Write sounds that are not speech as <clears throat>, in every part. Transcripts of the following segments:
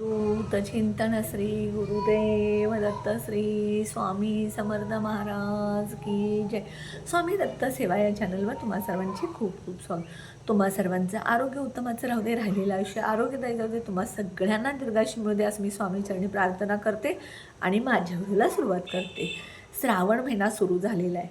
दूत चिंतन श्री गुरुदेव दत्त श्री स्वामी समर्थ महाराज की जय. स्वामी दत्त सेवा या चॅनलवर तुम्हा सर्वांचे खूप खूप स्वागत. तुम्हा सर्वांचं आरोग्य उत्तमाचं राहू दे राहिलेलं आयुष्य आरोग्यदायी जाऊ दे. तुम्हा सगळ्यांना दीर्घाशी मिळू दे असं मी स्वामी चरणी प्रार्थना करते आणि माझ्या व्हिडिओला सुरुवात करते. श्रावण महिना सुरू झालेला आहे.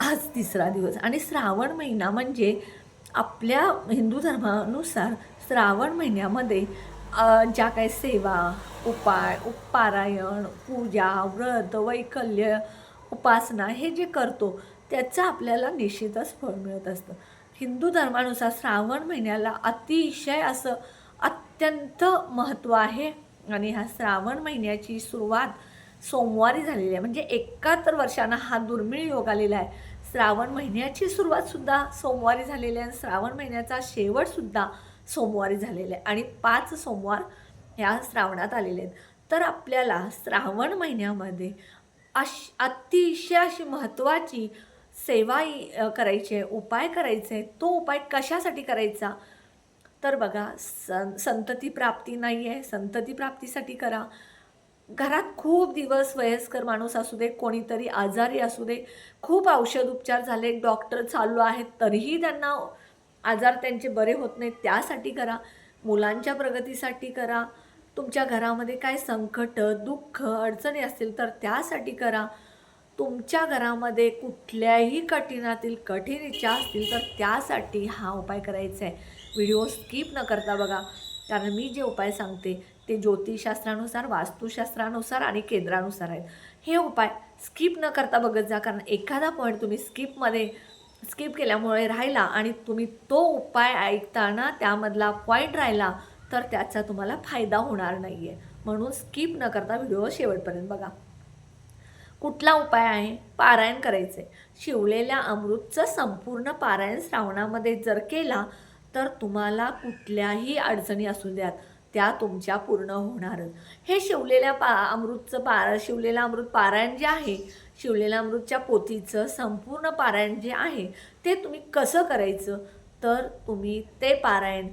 आज तिसरा दिवस आणि श्रावण महिना म्हणजे आपल्या हिंदू धर्मानुसार श्रावण महिन्यामध्ये ज्या काही सेवा उपाय उपारायण पूजा व्रत वैकल्य उपासना हे जे करतो त्याचं आपल्याला निश्चितच फळ मिळत असतं. हिंदू धर्मानुसार श्रावण महिन्याला अतिशय असं अत्यंत महत्त्व आहे आणि ह्या श्रावण महिन्याची सुरुवात सोमवारी झालेली आहे. म्हणजे एकाहत्तर वर्षांना हा दुर्मिळ योग आलेला आहे. श्रावण महिन्याची सुरुवातसुद्धा सोमवारी झालेली आहे आणि श्रावण महिन्याचा शेवटसुद्धा सोमवारी झालेले आहे आणि पाच सोमवार ह्या श्रावणात आलेले आहेत. तर आपल्याला श्रावण महिन्यामध्ये अश अतिशय अशी महत्त्वाची सेवा करायची आहे उपाय करायचे. तो उपाय कशासाठी करायचा? तर बघा सं संतती प्राप्ती नाही आहे संतती प्राप्तीसाठी करा. घरात खूप दिवस वयस्कर माणूस असू दे कोणीतरी आजारी असू दे खूप औषध उपचार झाले डॉक्टर चालू आहेत तरीही त्यांना आजार त्यांचे बरे होत नाहीत त्यासाठी करा. मुलांच्या प्रगतीसाठी करा. तुमच्या घरामध्ये काय संकट दुःख अडचणी असतील तर त्यासाठी करा. तुमच्या घरामध्ये कुठल्याही कठीणातील कठीण इच्छा असतील तर त्यासाठी हा उपाय करायचा आहे व्हिडिओ स्किप न करता बघा. कारण मी जे उपाय सांगते ते ज्योतिषशास्त्रानुसार वास्तुशास्त्रानुसार आणि केंद्रानुसार आहेत. हे उपाय स्किप न करता बघत जा कारण एखादा पॉईंट तुम्ही स्किपमध्ये स्किप केल्यामुळे राहिला आणि तुम्ही तो उपाय ऐकताना त्यामधला पॉईंट राहिला तर त्याचा तुम्हाला फायदा होणार नाही आहे म्हणून स्किप न करता व्हिडिओ शेवटपर्यंत बघा. कुठला उपाय आहे? पारायण करायचे शिवलेल्या अमृतचं संपूर्ण पारायण श्रावणामध्ये जर केला तर तुम्हाला कुठल्याही अडचणी असू द्यात. त्या तुमच्या पूर्ण होणारच हे शिवलेल्या पा अमृतचं पारा शिवलेलं अमृत पारायण जे आहे शिवलेल्या अमृतच्या पोथीचं संपूर्ण पारायण जे आहे ते तुम्ही कसं करायचं? तर तुम्ही ते पारायण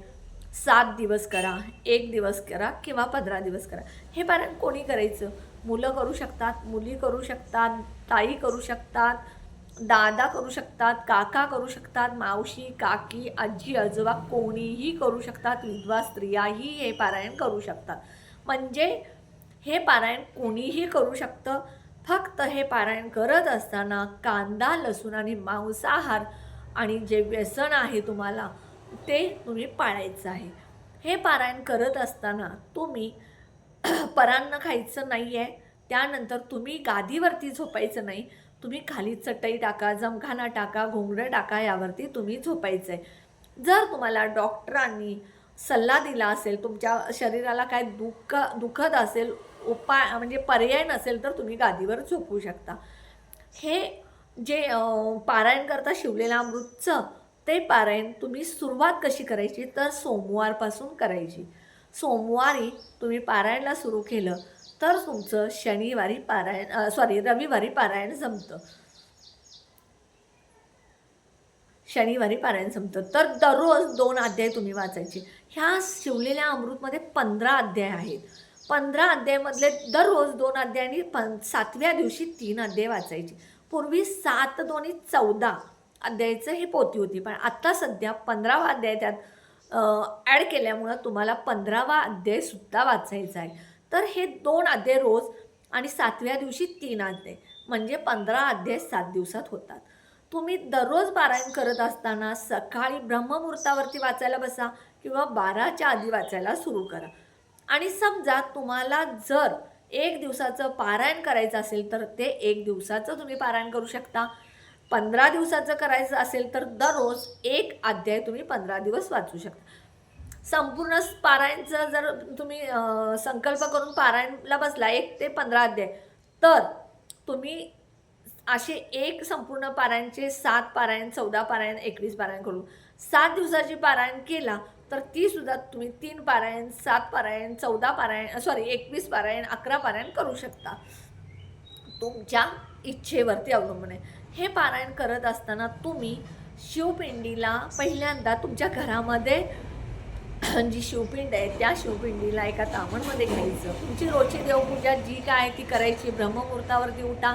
सात दिवस करा एक दिवस करा किंवा पंधरा दिवस करा. हे पारायण कोणी करायचं? मुलं करू शकतात मुली करू शकतात ताई करू शकतात दादा करू शकतात काका करू शकतात मावशी काकी आजी आजोबा कोणीही करू शकतात विधवा स्त्रियाही हे पारायण करू शकतात. म्हणजे हे पारायण कोणीही करू शकतं. फक्त हे पारायण करत असताना कांदा लसूण आणि मांसाहार आणि जे व्यसन आहे तुम्हाला ते तुम्ही पाळायचं आहे. हे पारायण करत असताना तुम्ही <clears throat> परान्न खायचं नाही आहे त्यानंतर तुम्ही गादीवरती झोपायचं नाही तुम्ही खाली चटई टाका जमखाना टाका घोंगडं टाका यावरती तुम्ही झोपायचं आहे जर तुम्हाला डॉक्टरांनी सल्ला दिला असेल तुमच्या शरीराला काय दुःख दुखत असेल उपाय म्हणजे पर्याय नसेल तर तुम्ही गादीवर झोपू शकता. हे जे पारायण करता शिवलेलं अमृतचं ते पारायण तुम्ही सुरुवात कशी करायची? तर सोमवारपासून करायची. सोमवारी तुम्ही पारायणला सुरू केलं तर तुमचं शनिवारी पारायण सॉरी रविवारी पारायण जमतं शनिवारी पारायण संपतं. तर दररोज दोन अध्याय तुम्ही वाचायचे. ह्या शिवलेल्या अमृतमध्ये पंधरा अध्याय आहेत. पंधरा अध्यायामधले दररोज दोन अध्यायांनी पं सातव्या दिवशी तीन अध्याय वाचायचे. पूर्वी सात दोन्ही चौदा अध्यायाचं ही पोती होती. पण आत्ता सध्या पंधरावा अध्याय त्यात ॲड केल्यामुळं तुम्हाला पंधरावा अध्यायसुद्धा वाचायचा आहे. तर हे दोन अध्याय रोज आणि सातव्या दिवशी तीन अध्याय म्हणजे पंधरा अध्याय सात दिवसात होतात. तुम्ही दररोज पारायण करत असताना सकाळी ब्रह्ममुहूर्तावरती वाचायला बसा किंवा बाराच्या आधी वाचायला सुरू करा. आणि समजा तुम्हाला जर एक दिवसाचं पारायण करायचं असेल तर ते एक दिवसाचं तुम्ही पारायण करू शकता. पंधरा दिवसाचं करायचं असेल तर दररोज एक अध्याय तुम्ही पंधरा दिवस वाचू शकता. संपूर्ण पारायणचं जर तुम्ही संकल्प करून पारायणला बसला एक ते पंधरा अध्याय तर तुम्ही असे एक संपूर्ण पारायणचे सात पारायण चौदा पारायण एकवीस पारायण करून सात दिवसाची पारायण केला तर ती सुद्धा तुम्ही तीन पारायण सात पारायण चौदा पारायण सॉरी एकवीस पारायण अकरा पारायण करू शकता. तुमच्या इच्छेवरती अवलंबून आहे. हे पारायण करत असताना तुम्ही शिवपिंडीला पहिल्यांदा तुमच्या घरामध्ये <coughs> जी शिवपिंड आहे त्या शिवपिंडीला एका तामणमध्ये घ्यायचं. तुमची रोजची देवपूजा जी काय आहे ती करायची. ब्रह्ममुहूर्तावरती उठा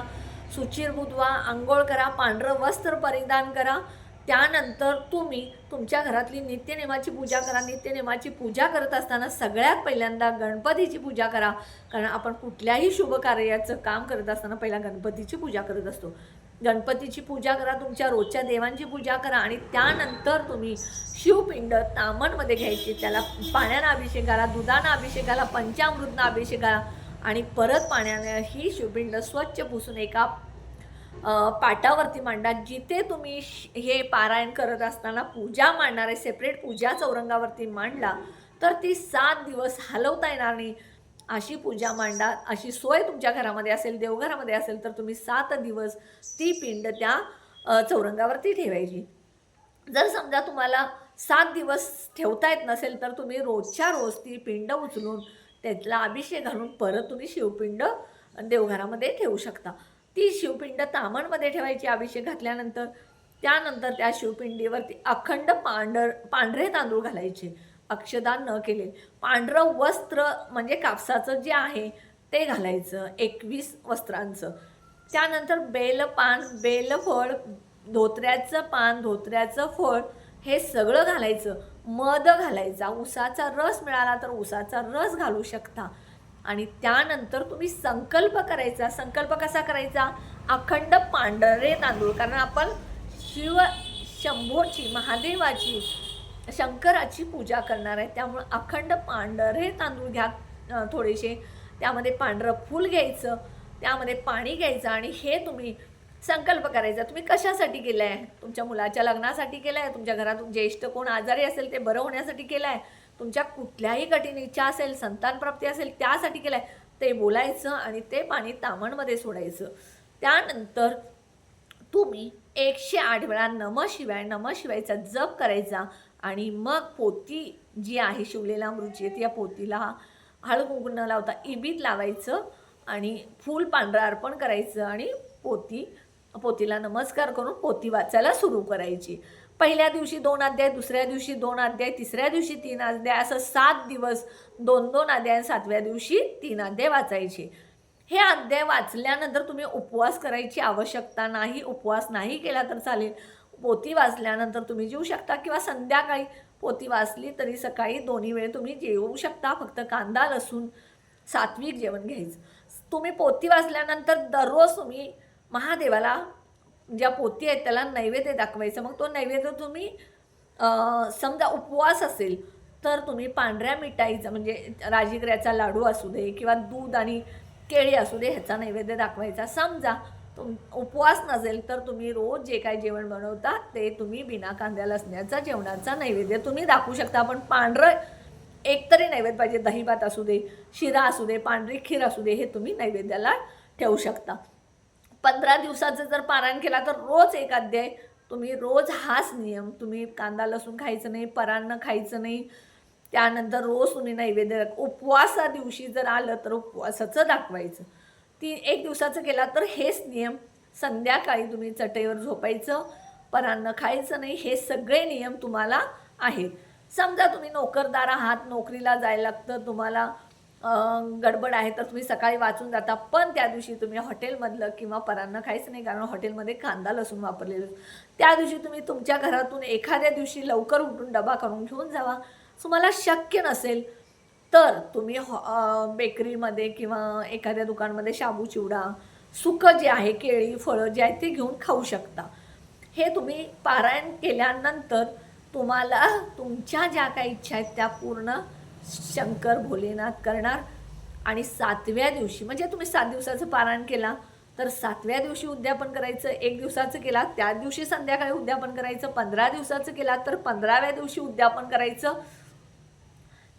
सुचिर बुधवा आंघोळ करा पांढरं वस्त्र परिधान करा. त्यानंतर तुम्ही तुमच्या घरातली नित्यनेमाची पूजा करा. नित्यनेमाची पूजा करत असताना सगळ्यात पहिल्यांदा गणपतीची पूजा करा. कारण आपण कुठल्याही शुभ कार्याचं काम करत असताना पहिला गणपतीची पूजा करत असतो. गणपतीची पूजा करा तुमच्या रोजच्या देवांची पूजा करा आणि त्यानंतर तुम्ही शिवपिंड तामणमध्ये घ्यायची. त्याला पाण्यानं अभिषेक घाला दुधानं अभिषेक घाला पंचामृतनं अभिषेक घाला आणि परत पाण्याने ही शिवपिंड स्वच्छ पुसून एका पाटावरती मांडा. जिथे तुम्ही श- हे पारायण करत असताना पूजा मांडणार आहे सेपरेट पूजा चौरंगावरती मांडला तर ती सात दिवस हलवता येणार नाही. अशी पूजा मांडा अशी सोय तुमच्या घरामध्ये असेल देवघरामध्ये असेल तर तुम्ही सात दिवस ती पिंड त्या चौरंगावरती ठेवायची. जर समजा तुम्हाला सात दिवस ठेवता येत नसेल तर तुम्ही रोजच्या रोज ती पिंड उचलून त्यातला अभिषेक घालून परत तुम्ही शिवपिंड देवघरामध्ये ठेवू शकता. ती शिवपिंड तामणमध्ये ठेवायची अभिषेक घातल्यानंतर. त्यानंतर त्या शिवपिंडीवरती अखंड पांढर पांढरे तांदूळ घालायचे. अक्षदान न केले. पांढरं वस्त्र म्हणजे कापसाचं जे आहे ते घालायचं. एकवीस वस्त्रांचं. त्यानंतर बेलपान बेलफळ धोत्र्याचं पान धोत्र्याचं फळ हे सगळं घालायचं. मध घालायचा. उसाचा रस मिळाला तर उसाचा रस घालू शकता. आणि त्यानंतर तुम्ही संकल्प करायचा. संकल्प कसा करायचा? अखंड पांढरे तांदूळ. कारण आपण शिव शंभोची महादेवाची शंकराची पूजा करणार आहे. त्यामुळं अखंड पांढरे तांदूळ घ्या थोडेसे. त्यामध्ये पांढरं फूल घ्यायचं त्यामध्ये पाणी घ्यायचं आणि हे तुम्ही संकल्प करायचा. तुम्ही कशासाठी केलं आहे तुमच्या मुलाच्या लग्नासाठी केलं आहे तुमच्या घरातून ज्येष्ठ कोण आजारी असेल ते बरं होण्यासाठी केलं आहे तुमच्या कुठल्याही कठीण इच्छा असेल संतानप्राप्ती असेल त्यासाठी केलं आहे ते बोलायचं आणि ते पाणी तामणमध्ये सोडायचं. त्यानंतर तुम्ही एकशे आठ वेळा नम शिवाय नम शिवायचा जप करायचा. आणि मग पोती जी आहे शिवलेला अमृतची आहे, त्या पोतीला हळद कुंकू न लावता इबीत लावायचं आणि फूल पांढरं अर्पण करायचं आणि पोती पोतीला नमस्कार करून पोती वाचायला सुरू करायची. पहिल्या दिवशी दोन अध्याय दुसऱ्या दिवशी दोन अध्याय तिसऱ्या दिवशी तीन अध्याय असं सात दिवस दोन दोन अध्याय सातव्या दिवशी तीन अध्याय वाचायचे. हे अध्याय वाचल्यानंतर तुम्ही उपवास करायची आवश्यकता नाही उपवास नाही केला तर चालेल. पोती वाचल्यानंतर तुम्ही जेवू शकता किंवा संध्याकाळी पोती वाचली तरी सकाळी दोन्ही वेळ तुम्ही जेवू शकता. फक्त कांदा लसूण सात्विक जेवण घ्यायचं. तुम्ही पोती वाचल्यानंतर दररोज तुम्ही महादेवाला ज्या पोती आहेत त्याला नैवेद्य दाखवायचं. मग तो नैवेद्य तुम्ही समजा उपवास असेल तर तुम्ही पांढऱ्या मिठाईचा म्हणजे राजीगऱ्याचा लाडू असू दे किंवा दूध आणि केळी असू दे ह्याचा नैवेद्य दाखवायचा. समजा तुम उपवास नसेल तर तुम्ही रोज जे काय जेवण बनवता ते तुम्ही बिना कांद्या लसण्याचा जेवणाचा नैवेद्य तुम्ही दाखवू शकता. पण पांढरं एकतरी नैवेद्य पाहिजे. दही भात असू दे शिरा असू दे पांढरी खीर असू दे हे तुम्ही नैवेद्याला ठेवू शकता. पंधरा दिवसाचं जर पारायण केला तर रोज एक अध्याय. तुम्ही रोज हाच नियम. तुम्ही कांदा लसूण खायचं नाही परान्न खायचं नाही. त्यानंतर रोज तुम्ही नैवेद्य उपवासा दिवशी जर आलं तर उपवासाचं दाखवायचं. ती एक दिवसाचं केला तर हेच नियम. संध्याकाळी तुम्ही चटईवर झोपायचं परान्न खायचं नाही हे सगळे नियम तुम्हाला आहेत. समजा तुम्ही नोकरदार आहात नोकरीला जायला लागतं तुम्हाला गडबड आहे तर तुम्ही सकाळी वाचून जाता. पण त्या दिवशी तुम्ही हॉटेलमधलं किंवा परान्न खायचं नाही कारण हॉटेलमध्ये कांदा लसूण वापरलेलं त्या दिवशी तुम्ही तुमच्या घरातून एखाद्या दिवशी लवकर उठून डबा करून घेऊन जावा. तुम्हाला शक्य नसेल तर तुम्ही हॉ- बेकरीमध्ये किंवा एखाद्या दुकानमध्ये शाबू चिवडा सुकं जे आहे केळी फळं जे आहे ते घेऊन खाऊ शकता. हे तुम्ही पारायण केल्यानंतर तुम्हाला तुमच्या ज्या काही इच्छा आहेत त्या पूर्ण शंकर भोलेनाथ करणार आणि सातव्या दिवशी म्हणजे तुम्ही सात दिवसाचं पारायण केला तर सातव्या दिवशी उद्यापन करायचं एक दिवसाचं केला त्या दिवशी संध्याकाळी उद्यापन करायचं पंधरा दिवसाचं केला तर पंधराव्या दिवशी उद्यापन करायचं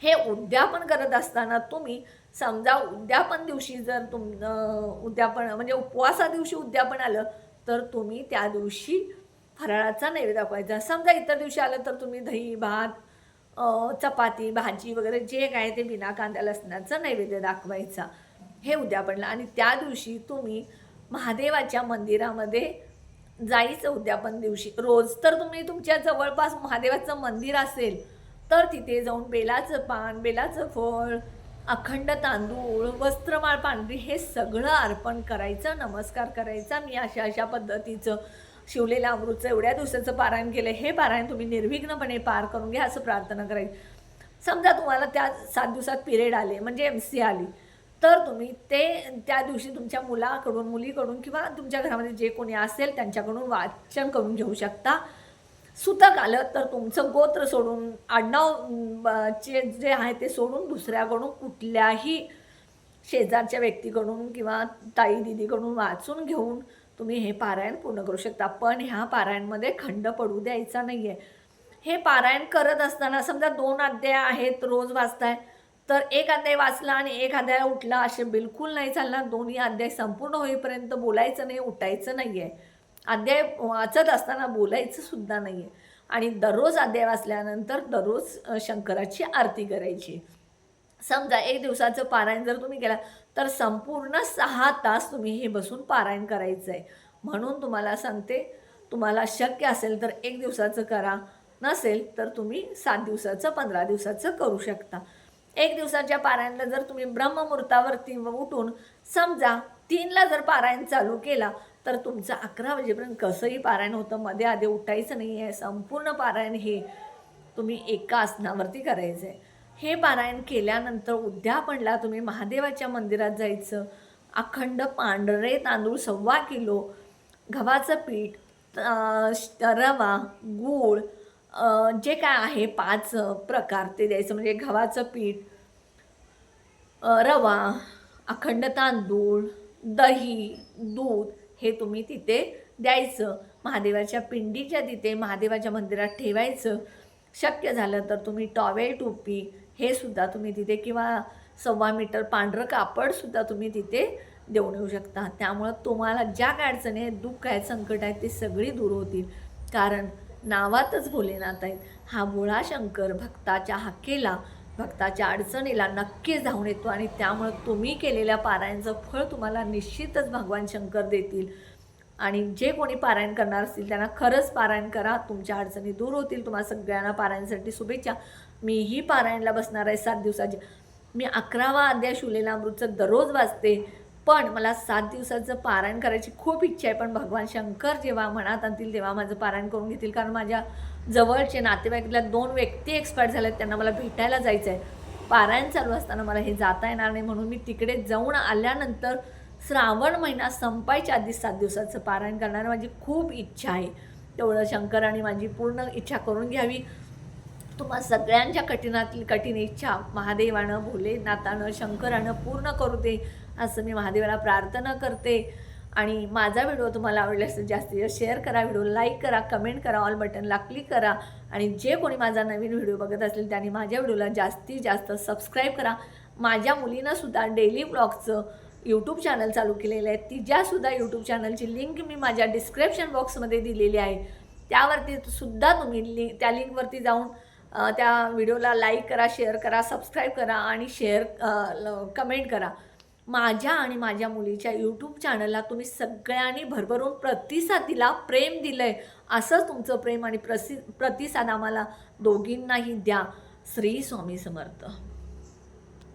हे उद्यापन करत असताना तुम्ही समजा उद्यापन दिवशी जर तुम उद्यापन म्हणजे उपवासा दिवशी उद्यापन आलं तर तुम्ही त्या दिवशी फराळाचा नैवेद्य दाखवायचा. समजा इतर दिवशी आलं तर तुम्ही दही भात चपाती भाजी वगैरे जे काय ते बिना कांदा लसणाचं नैवेद्य दाखवायचा. हे उद्यापनला. आणि त्या दिवशी तुम्ही महादेवाच्या मंदिरामध्ये जायचं उद्यापन दिवशी. रोज तर तुम्ही तुमच्या जवळपास महादेवाचं मंदिर असेल तर तिथे जाऊन बेलाचं पान बेलाचं फळ अखंड तांदूळ वस्त्रमाळ पांढरी हे सगळं अर्पण करायचं नमस्कार करायचा. मी अशा अशा पद्धतीचं शिवलेलं अमृतचं एवढ्या दिवसाचं पारायण केलं. हे पारायण तुम्ही निर्विघ्नपणे पार करून घ्या असं प्रार्थना करायची. समजा तुम्हाला त्या सात दिवसात पिरियड आले म्हणजे एम सी आली तर तुम्ही ते त्या दिवशी तुमच्या मुलाकडून मुलीकडून किंवा तुमच्या घरामध्ये जे कोणी असेल त्यांच्याकडून वाचन करून घेऊ शकता. सुतक आलं तर तुमचं गोत्र सोडून आडनाव चे जे आहे ते सोडून दुसऱ्याकडून कुठल्याही शेजारच्या व्यक्तीकडून किंवा ताई दिदीकडून वाचून घेऊन तुम्ही हे पारायण पूर्ण करू शकता. पण ह्या पारायणमध्ये खंड पडू द्यायचा नाही आहे हे पारायण करत असताना समजा दोन अध्याय आहेत रोज वाचताय तर एक अध्याय वाचला आणि एक अध्याय उठला असे बिलकुल नाही चालणार. दोन्ही अध्याय संपूर्ण होईपर्यंत बोलायचं नाही उठायचं नाही आहे अध्याय वाचत असताना बोलायचं सुद्धा नाही आहे आणि दररोज अध्याय वाचल्यानंतर दररोज शंकराची आरती करायची. समजा एक दिवसाचं पारायण जर तुम्ही केला तर संपूर्ण सहा तास तुम्ही हे बसून पारायण करायचं आहे म्हणून तुम्हाला सांगते तुम्हाला शक्य असेल तर एक दिवसाचं करा नसेल तर तुम्ही सात दिवसाचं पंधरा दिवसाचं करू शकता. एक दिवसाच्या पारायणला जर तुम्ही ब्रह्ममुहूर्तावरती उठून समजा तीनला जर पारायण चालू केला तर तुमचं अकरा वाजेपर्यंत कसंही पारायण होतं मध्ये आधी उठायचं नाही आहे संपूर्ण पारायण हे तुम्ही एका आसनावरती करायचं आहे हे पारायण केल्यानंतर उद्यापणला तुम्ही महादेवाच्या मंदिरात जायचं. अखंड पांढरे तांदूळ सव्वा किलो गव्हाचं पीठ श- रवा गूळ जे काय आहे पाच प्रकार ते द्यायचं. म्हणजे गव्हाचं पीठ रवा अखंड तांदूळ दही दूध हे तुम्ही तिथे द्यायचं. महादेवाच्या पिंडीच्या तिथे महादेवाच्या मंदिरात ठेवायचं. शक्य झालं तर तुम्ही टॉवेल टोपी हे सुद्धा तुम्ही तिथे किंवा सव्वा मीटर पांढरं कापडसुद्धा तुम्ही तिथे देऊन येऊ शकता. त्यामुळं तुम्हाला ज्या काय अडचणी आहेत दुःख आहेत संकट आहेत ते सगळी दूर होतील. कारण नावातच भोलेनाथ आहेत. हा भोळा शंकर भक्ताच्या हाकेला भक्ताच्या अडचणीला नक्कीच धावून येतो आणि त्यामुळं तुम्ही केलेल्या पारायणचं फळ तुम्हाला निश्चितच भगवान शंकर देतील. आणि जे कोणी पारायण करणार असतील त्यांना खरंच पारायण करा. तुमच्या अडचणी दूर होतील. तुम्हाला सगळ्यांना पारायणसाठी शुभेच्छा. मीही पारायणला बसणार आहे सात दिवसाची मी अकरावा अध्याय शुलेला अमृतचं दररोज वाचते. पण मला सात दिवसाचं पारायण करायची खूप इच्छा आहे पण भगवान शंकर जेव्हा मनात आणतील तेव्हा माझं पारायण करून घेतील. कारण माझ्या जवळचे नातेवाईकातल्या दोन व्यक्ती एक्सपायर झाल्यात त्यांना मला भेटायला जायचं आहे पारायण चालू असताना मला हे जाता येणार नाही म्हणून मी तिकडे जाऊन आल्यानंतर श्रावण महिना संपायच्या आधी सात दिवसाचं पारायण करणार माझी खूप इच्छा आहे. तेवढं शंकर आणि माझी पूर्ण इच्छा करून घ्यावी. तुम्हा सगळ्यांच्या कठीणातील कठीण इच्छा महादेवानं भोलेनाथानं शंकरानं पूर्ण करू दे. असं मी महादेवाला प्रार्थना करते. आणि माझा व्हिडिओ तुम्हाला आवडला असेल जास्तीत जास्त शेअर करा व्हिडिओ लाईक करा कमेंट करा ऑल बटनला क्लिक करा. आणि जे कोणी माझा नवीन व्हिडिओ बघत असेल त्यांनी माझ्या व्हिडिओला जास्तीत जास्त सबस्क्राईब करा. माझ्या मुलीनंसुद्धा डेली ब्लॉगचं यूट्यूब चॅनल चालू केलेलं आहे. तिच्यासुद्धा यूट्यूब चॅनलची लिंक मी माझ्या डिस्क्रिप्शन बॉक्समध्ये दिलेली आहे. त्यावरती सुद्धा तुम्ही लिंक त्या लिंकवरती जाऊन त्या व्हिडिओला लाईक करा शेअर करा सबस्क्राईब करा आणि शेअर कमेंट करा. माझ्या आणि माझ्या मुलीच्या यूट्यूब चॅनलला तुम्ही सगळ्यांनी भरभरून प्रतिसाद दिला प्रेम दिलं आहे असंच तुमचं प्रेम आणि प्रसि प्रतिसाद आम्हाला दोघींनाही द्या. श्री स्वामी समर्थ.